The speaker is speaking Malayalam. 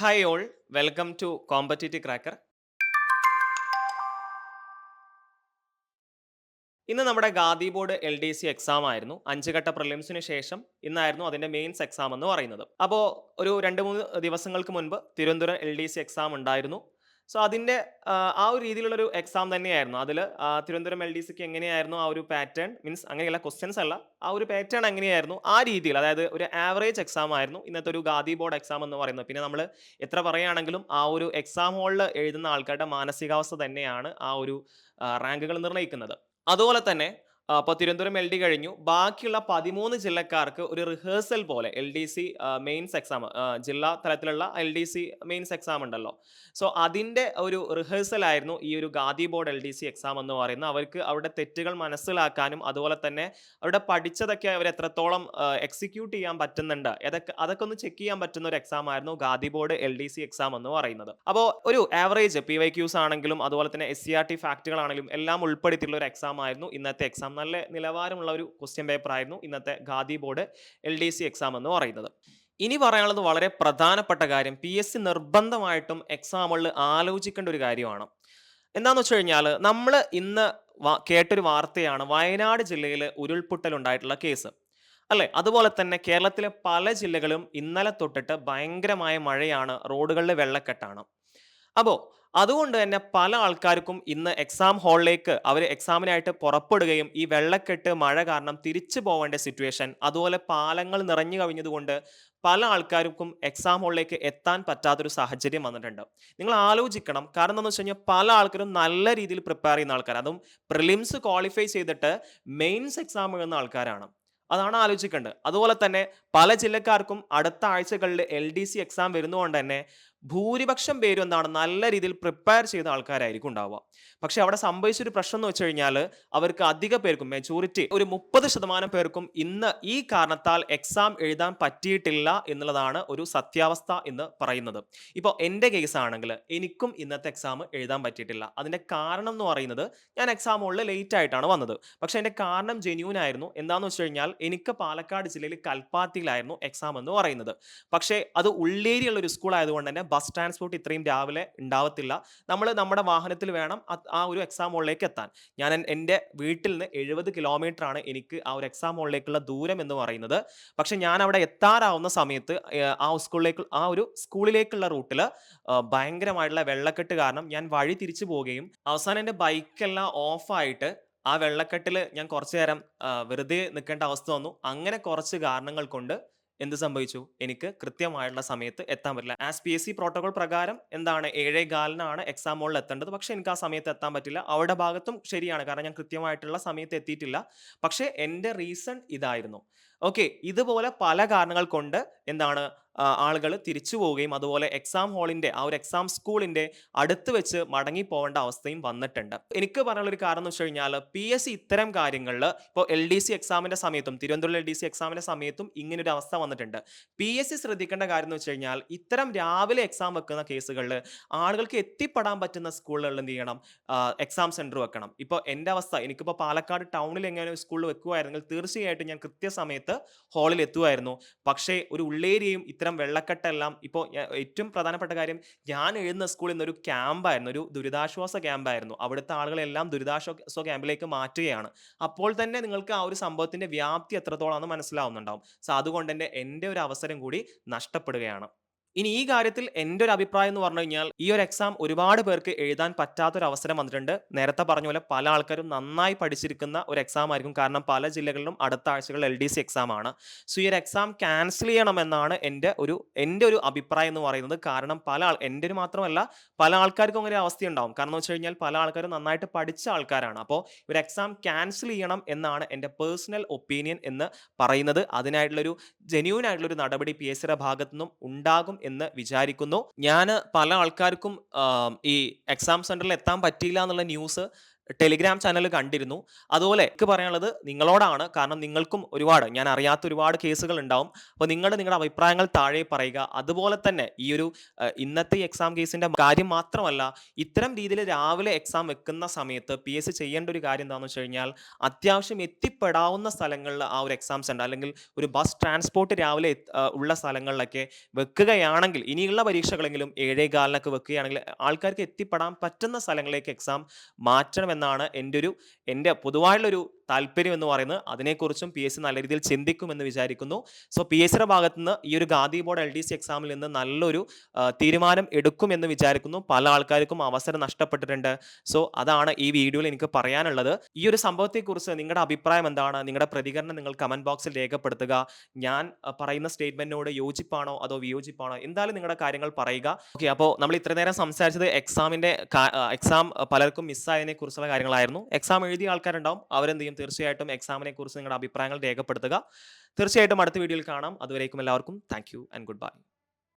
Hi all welcome to competitive cracker ഇന്ന് നമ്മുടെ Khadi board L D C exam ആയിരുന്നു. അഞ്ച് ഘട്ട പ്രിലിംസിന് ശേഷം ഇന്നായിരുന്നു അതിന്റെ മെയിൻസ് എക്സാം എന്ന് പറയുന്നത്. അപ്പോൾ ഒരു രണ്ട് മൂന്ന് ദിവസങ്ങൾക്ക് മുൻപ് Thiruvananthapuram L D C exam ഉണ്ടായിരുന്നു. സോ അതിന്റെ ആ, ഒരു രീതിയിലുള്ളൊരു എക്സാം തന്നെയായിരുന്നു. അതിൽ തിരുവനന്തപുരം എൽ ഡി സിക്ക് എങ്ങനെയായിരുന്നു ആ ഒരു പാറ്റേൺ മീൻസ് അങ്ങനെയുള്ള ക്വസ്റ്റ്യൻസ് അല്ല. ആ ഒരു പാറ്റേൺ എങ്ങനെയായിരുന്നു? ആ രീതിയിൽ അതായത് ഒരു ആവറേജ് എക്സാം ആയിരുന്നു. ഇന്നത്തെ ഒരു ഗാദി ബോർഡ് എക്സാം എന്ന് പറയുന്നത്. പിന്നെ നമ്മൾ എത്ര പറയുകയാണെങ്കിലും ആ ഒരു എക്സാം ഹോളിൽ എഴുതുന്ന ആൾക്കാരുടെ മാനസികാവസ്ഥ തന്നെയാണ് ആ ഒരു റാങ്കുകൾ നിർണയിക്കുന്നത്. അതുപോലെ തന്നെ അപ്പോൾ തിരുവനന്തപുരം എൽ ഡി കഴിഞ്ഞു. ബാക്കിയുള്ള പതിമൂന്ന് ജില്ലക്കാർക്ക് ഒരു റിഹേഴ്സൽ പോലെ L D C mains exam ജില്ലാ തലത്തിലുള്ള L D C mains exam ഉണ്ടല്ലോ. സോ അതിന്റെ ഒരു റിഹേഴ്സൽ ആയിരുന്നു ഈ ഒരു Khadi board L D C exam എന്ന് പറയുന്നത്. അവർക്ക് അവരുടെ തെറ്റുകൾ മനസ്സിലാക്കാനും അതുപോലെ തന്നെ അവരുടെ പഠിച്ചതൊക്കെ അവർ എത്രത്തോളം എക്സിക്യൂട്ട് ചെയ്യാൻ പറ്റുന്നുണ്ട്. അതൊക്കെ അതൊക്കെ ഒന്ന് ചെക്ക് ചെയ്യാൻ പറ്റുന്ന ഒരു എക്സാം ആയിരുന്നു Khadi board L D C exam എന്ന് പറയുന്നത്. അപ്പോൾ ഒരു ആവറേജ് പി വൈ ക്യൂസ് ആണെങ്കിലും അതുപോലെ തന്നെ എസ് സി ആർ ടി ഫാക്റ്റുകളാണെങ്കിലും എല്ലാം ഉൾപ്പെടുത്തിയിട്ടുള്ള ഒരു എക്സാം ആയിരുന്നു ഇന്നത്തെ എക്സാം നല്ല നിലവാരമുള്ള ഒരു ക്വസ്റ്റ്യൻ പേപ്പർ ആയിരുന്നു ഇന്നത്തെ Khadi board L D C exam എന്ന് പറയുന്നത്. ഇനി പറയാനുള്ളത് വളരെ പ്രധാനപ്പെട്ട കാര്യം പി എസ് സി നിർബന്ധമായിട്ടും എക്സാമുകളിൽ ആലോചിക്കേണ്ട ഒരു കാര്യമാണ്. എന്താണെന്ന് വെച്ച് കഴിഞ്ഞാൽ നമ്മൾ ഇന്ന് കേട്ടൊരു വാർത്തയാണ് വയനാട് ജില്ലയിൽ ഉരുൾപൊട്ടൽ ഉണ്ടായിട്ടുള്ള കേസ് അല്ലെ? അതുപോലെ തന്നെ കേരളത്തിലെ പല ജില്ലകളും ഇന്നലെ തൊട്ടിട്ട് ഭയങ്കരമായ മഴയാണ് റോഡുകളിലെ വെള്ളക്കെട്ടാണ്. അപ്പോൾ അതുകൊണ്ട് തന്നെ പല ആൾക്കാർക്കും ഇന്ന് എക്സാം ഹാളിലേക്ക് അവർ എക്സാമിനായിട്ട് പുറപ്പെടുകയും ഈ വെള്ളക്കെട്ട് മഴ കാരണം തിരിച്ചു പോവേണ്ട സിറ്റുവേഷൻ അതുപോലെ പാലങ്ങൾ നിറഞ്ഞു കവിഞ്ഞതുകൊണ്ട് പല ആൾക്കാർക്കും എക്സാം ഹാളിലേക്ക് എത്താൻ പറ്റാത്തൊരു സാഹചര്യം വന്നിട്ടുണ്ട്. നിങ്ങൾ ആലോചിക്കണം. കാരണം എന്താണെന്ന് വെച്ച് കഴിഞ്ഞാൽ പല ആൾക്കാരും നല്ല രീതിയിൽ പ്രിപ്പയർ ചെയ്യുന്ന ആൾക്കാർ അതും പ്രിലിംസ് ക്വാളിഫൈ ചെയ്തിട്ട് മെയിൻസ് എക്സാം എഴുതുന്ന ആൾക്കാരാണ്. അതാണ് ആലോചിക്കേണ്ടത്. അതുപോലെ തന്നെ പല ജില്ലക്കാർക്കും അടുത്ത ആഴ്ചകളിൽ എൽ ഡി സി എക്സാം വരുന്നതുകൊണ്ട് തന്നെ ഭൂരിപക്ഷം പേരും എന്താണ് നല്ല രീതിയിൽ പ്രിപ്പയർ ചെയ്ത ആൾക്കാരായിരിക്കും ഉണ്ടാവുക. പക്ഷെ അവിടെ സംഭവിച്ചൊരു പ്രശ്നം എന്ന് വെച്ച് കഴിഞ്ഞാൽ അവർക്ക് അധിക പേർക്കും മെച്ചൂരിറ്റി ഒരു മുപ്പത് ശതമാനം പേർക്കും ഇന്ന് ഈ കാരണത്താൽ എക്സാം എഴുതാൻ പറ്റിയിട്ടില്ല എന്നുള്ളതാണ് ഒരു സത്യാവസ്ഥ എന്ന് പറയുന്നത്. ഇപ്പോൾ എന്റെ കേസ് ആണെങ്കിൽ എനിക്കും ഇന്നത്തെ എക്സാം എഴുതാൻ പറ്റിയിട്ടില്ല. അതിന്റെ കാരണം എന്ന് പറയുന്നത് ഞാൻ എക്സാം ഉള്ളിൽ ലേറ്റ് ആയിട്ടാണ് വന്നത്. പക്ഷേ എന്റെ കാരണം ജെന്യൂൻ ആയിരുന്നു. എന്താണെന്ന് വെച്ച് കഴിഞ്ഞാൽ എനിക്ക് പാലക്കാട് ജില്ലയിൽ കൽപ്പാത്തിയിലായിരുന്നു എക്സാം എന്ന് പറയുന്നത്. പക്ഷേ അത് ഉള്ളേരിയുള്ള ഒരു സ്കൂൾ ആയതുകൊണ്ട് തന്നെ ബസ് ട്രാൻസ്പോർട്ട് ഇത്രയും രാവിലെ ഉണ്ടാവത്തില്ല. നമ്മൾ നമ്മുടെ വാഹനത്തിൽ വേണം ആ ഒരു എക്സാം ഹോളിലേക്ക് എത്താൻ. ഞാൻ എന്റെ വീട്ടിൽ നിന്ന് എഴുപത് കിലോമീറ്റർ ആണ് എനിക്ക് ആ ഒരു എക്സാം ഹോളിലേക്കുള്ള ദൂരം എന്ന് പറയുന്നത്. പക്ഷെ ഞാൻ അവിടെ എത്താറാവുന്ന സമയത്ത് ആ സ്കൂളിലേക്ക് ആ ഒരു സ്കൂളിലേക്കുള്ള റൂട്ടിൽ ഭയങ്കരമായിട്ടുള്ള വെള്ളക്കെട്ട് കാരണം ഞാൻ വഴി തിരിച്ചു പോവുകയും അവസാനം എന്റെ ബൈക്കെല്ലാം ഓഫായിട്ട് ആ വെള്ളക്കെട്ടിൽ ഞാൻ കുറച്ചു നേരം വെറുതെ നിൽക്കേണ്ട അവസ്ഥ വന്നു. അങ്ങനെ കുറച്ച് കാരണങ്ങൾ കൊണ്ട് എന്ത് സംഭവിച്ചു? എനിക്ക് കൃത്യമായിട്ടുള്ള സമയത്ത് എത്താൻ പറ്റില്ല. As P S C protocol പ്രകാരം എന്താണ് ഏഴേ കാലിനാണ് എക്സാം ഹോളിൽ എത്തേണ്ടത്. പക്ഷേ എനിക്ക് ആ സമയത്ത് എത്താൻ പറ്റില്ല. അവരുടെ ഭാഗത്തും ശരിയാണ്. കാരണം ഞാൻ കൃത്യമായിട്ടുള്ള സമയത്ത് എത്തിയിട്ടില്ല. പക്ഷേ എന്റെ റീസൺ ഇതായിരുന്നു. ഓക്കെ ഇതുപോലെ പല കാരണങ്ങൾ കൊണ്ട് എന്താണ് ആളുകൾ തിരിച്ചു പോവുകയും അതുപോലെ എക്സാം ഹാളിന്റെ ആ ഒരു എക്സാം സ്കൂളിന്റെ അടുത്ത് വെച്ച് മടങ്ങി പോകേണ്ട അവസ്ഥയും വന്നിട്ടുണ്ട്. എനിക്ക് പറയാനുള്ള ഒരു കാരണം എന്ന് വെച്ച് കഴിഞ്ഞാൽ പി എസ് സി ഇത്തരം കാര്യങ്ങളിൽ ഇപ്പോൾ എൽ ഡി സി എക്സാമിന്റെ സമയത്തും തിരുവനന്തപുരം എൽ ഡി സി എക്സാമിന്റെ സമയത്തും ഇങ്ങനൊരു അവസ്ഥ വന്നിട്ടുണ്ട്. പി എസ് സി ശ്രദ്ധിക്കേണ്ട കാര്യം എന്ന് വെച്ച് കഴിഞ്ഞാൽ ഇത്തരം രാവിലെ എക്സാം വെക്കുന്ന കേസുകളിൽ ആളുകൾക്ക് എത്തിപ്പെടാൻ പറ്റുന്ന സ്കൂളുകളിൽ എന്ത് ചെയ്യണം എക്സാം സെന്റർ വെക്കണം. ഇപ്പോൾ എന്റെ അവസ്ഥ എനിക്കിപ്പോൾ പാലക്കാട് ടൗണിൽ എങ്ങനെ സ്കൂളിൽ വെക്കുമായിരുന്നെങ്കിൽ തീർച്ചയായിട്ടും ഞാൻ കൃത്യസമയത്ത് ഹാളിൽ എത്തുമായിരുന്നു പക്ഷേ ഒരു ഉള്ളേരിയയും ഇത്തരം വെള്ളക്കെട്ടെല്ലാം ഇപ്പോൾ ഏറ്റവും പ്രധാനപ്പെട്ട കാര്യം ഞാൻ എഴുതുന്ന സ്കൂളിൽ നിന്നൊരു ക്യാമ്പായിരുന്നു ഒരു ദുരിതാശ്വാസ ക്യാമ്പായിരുന്നു അവിടുത്തെ ആളുകളെല്ലാം ദുരിതാശ്വാസ ക്യാമ്പിലേക്ക് മാറ്റുകയാണ്. അപ്പോൾ തന്നെ നിങ്ങൾക്ക് ആ ഒരു സംഭവത്തിന്റെ വ്യാപ്തി എത്രത്തോളാണെന്ന് മനസ്സിലാവുന്നുണ്ടാവും. സോ അതുകൊണ്ട് തന്നെ എന്റെ ഒരു അവസരം കൂടി നഷ്ടപ്പെടുകയാണ്. ഇനി ഈ കാര്യത്തിൽ എന്റെ ഒരു അഭിപ്രായം എന്ന് പറഞ്ഞു കഴിഞ്ഞാൽ ഈ ഒരു എക്സാം ഒരുപാട് പേർക്ക് എഴുതാൻ പറ്റാത്തൊരു അവസരം വന്നിട്ടുണ്ട്. നേരത്തെ പറഞ്ഞ പോലെ പല ആൾക്കാരും നന്നായി പഠിച്ചിരിക്കുന്ന ഒരു എക്സാം ആയിരിക്കും. കാരണം പല ജില്ലകളിലും അടുത്ത ആഴ്ചകളിൽ എൽ ഡി സി എക്സാം ആണ്. സോ ഈ ഒരു എക്സാം ക്യാൻസൽ ചെയ്യണമെന്നാണ് എന്റെ ഒരു എന്റെ ഒരു അഭിപ്രായം എന്ന് പറയുന്നത്. കാരണം പല ആൾ എന്റെ ഒരു മാത്രമല്ല പല ആൾക്കാർക്കും അങ്ങനെ ഒരു അവസ്ഥയുണ്ടാവും. കാരണം എന്ന് വെച്ച് കഴിഞ്ഞാൽ പല ആൾക്കാരും നന്നായിട്ട് പഠിച്ച ആൾക്കാരാണ്. അപ്പോൾ ഒരു എക്സാം ക്യാൻസൽ ചെയ്യണം എന്നാണ് എന്റെ പേഴ്സണൽ ഒപ്പീനിയൻ എന്ന് പറയുന്നത്. അതിനായിട്ടുള്ളൊരു ജെന്യൂൻ ആയിട്ടുള്ളൊരു നടപടി പി എസ് സിയുടെ ഭാഗത്തു നിന്നും ഉണ്ടാകും എന്ന് വിചാരിക്കുന്നു. ഞാൻ പല ആൾക്കാർക്കും ഈ എക്സാം സെന്ററിൽ എത്താൻ പറ്റിയില്ല എന്നുള്ള ന്യൂസ് ടെലിഗ്രാം ചാനൽ കണ്ടിരുന്നു. അതുപോലെ എനിക്ക് പറയാനുള്ളത് നിങ്ങളോടാണ്. കാരണം നിങ്ങൾക്കും ഒരുപാട് ഞാൻ അറിയാത്ത ഒരുപാട് കേസുകൾ ഉണ്ടാവും. അപ്പോൾ നിങ്ങൾ നിങ്ങളുടെ അഭിപ്രായങ്ങൾ താഴെ പറയുക. അതുപോലെ തന്നെ ഈ ഒരു ഇന്നത്തെ എക്സാം കേസിന്റെ കാര്യം മാത്രമല്ല, ഇത്തരം രീതിയിൽ രാവിലെ എക്സാം വെക്കുന്ന സമയത്ത് പി പി.എസ്.സി ചെയ്യേണ്ട ഒരു കാര്യം എന്താണെന്ന് വെച്ച് കഴിഞ്ഞാൽ, അത്യാവശ്യം എത്തിപ്പെടാവുന്ന സ്ഥലങ്ങളിൽ ആ ഒരു എക്സാം സെന്റർ അല്ലെങ്കിൽ ഒരു ബസ് ട്രാൻസ്പോർട്ട് രാവിലെ ഉള്ള സ്ഥലങ്ങളിലൊക്കെ വെക്കുകയാണെങ്കിൽ ഇനിയുള്ള പരീക്ഷകളെങ്കിലും ഏഴേ കാലിനൊക്കെ വെക്കുകയാണെങ്കിൽ ആൾക്കാർക്ക് എത്തിപ്പെടാൻ പറ്റുന്ന സ്ഥലങ്ങളിലേക്ക് എക്സാം മാറ്റണമെന്നാണ് എന്റെ ഒരു എന്റെ പൊതുവായുള്ളൊരു താല്പര്യം എന്ന് പറയുന്നത്. അതിനെക്കുറിച്ചും പി എസ് സി നല്ല രീതിയിൽ ചിന്തിക്കുമെന്ന് വിചാരിക്കുന്നു. സോ പി എസ് ഭാഗത്ത് നിന്ന് ഈ ഒരു Gandhi board L D C എക്സാമിൽ നിന്ന് നല്ലൊരു തീരുമാനം എടുക്കുമെന്ന് വിചാരിക്കുന്നു. പല ആൾക്കാർക്കും അവസരം നഷ്ടപ്പെട്ടിട്ടുണ്ട്. സോ അതാണ് ഈ വീഡിയോയിൽ എനിക്ക് പറയാനുള്ളത്. ഈ ഒരു സംഭവത്തെക്കുറിച്ച് നിങ്ങളുടെ അഭിപ്രായം എന്താണ്? നിങ്ങളുടെ പ്രതികരണം നിങ്ങൾ കമന്റ് ബോക്സിൽ രേഖപ്പെടുത്തുക. ഞാൻ പറയുന്ന സ്റ്റേറ്റ്മെന്റിനോട് യോജിപ്പാണോ അതോ വിയോജിപ്പാണോ എന്തായാലും നിങ്ങളുടെ കാര്യങ്ങൾ പറയുക. ഓക്കെ അപ്പോൾ നമ്മൾ ഇത്ര നേരം സംസാരിച്ചത് എക്സാമിന്റെ എക്സാം പലർക്കും മിസ്സായതിനെ കുറിച്ചുള്ള കാര്യങ്ങളായിരുന്നു. എക്സാം എഴുതിയ ആൾക്കാരുണ്ടാവും. അവരെന്ത് ചെയ്യും തീർച്ചയായിട്ടും എക്സാമിനെ കുറിച്ച് നിങ്ങളുടെ അഭിപ്രായങ്ങൾ രേഖപ്പെടുത്തുക. തീർച്ചയായിട്ടും അടുത്ത വീഡിയോയിൽ കാണാം. അതുവരേക്കും എല്ലാവർക്കും thank you and good bye.